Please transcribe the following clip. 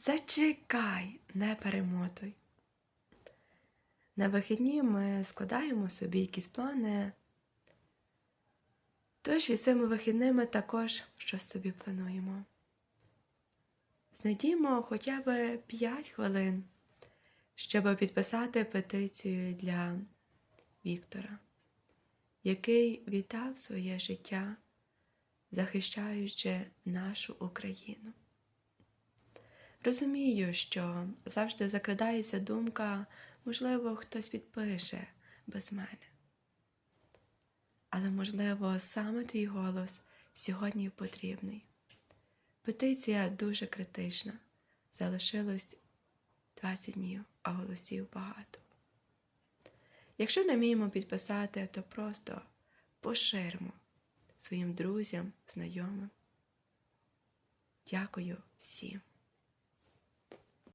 Зачекай, не перемотуй. На вихідні ми складаємо собі якісь плани. Тож і цими вихідними також щось собі плануємо. Знайдімо хоча б 5 хвилин, щоб підписати петицію для Віктора, який вітав своє життя, захищаючи нашу Україну. Розумію, що завжди закрадається думка, можливо, хтось підпише без мене. Але, можливо, саме твій голос сьогодні потрібний. Петиція дуже критична. Залишилось 20 днів, а голосів багато. Якщо не вміємо підписати, то просто поширимо своїм друзям, знайомим. Дякую всім.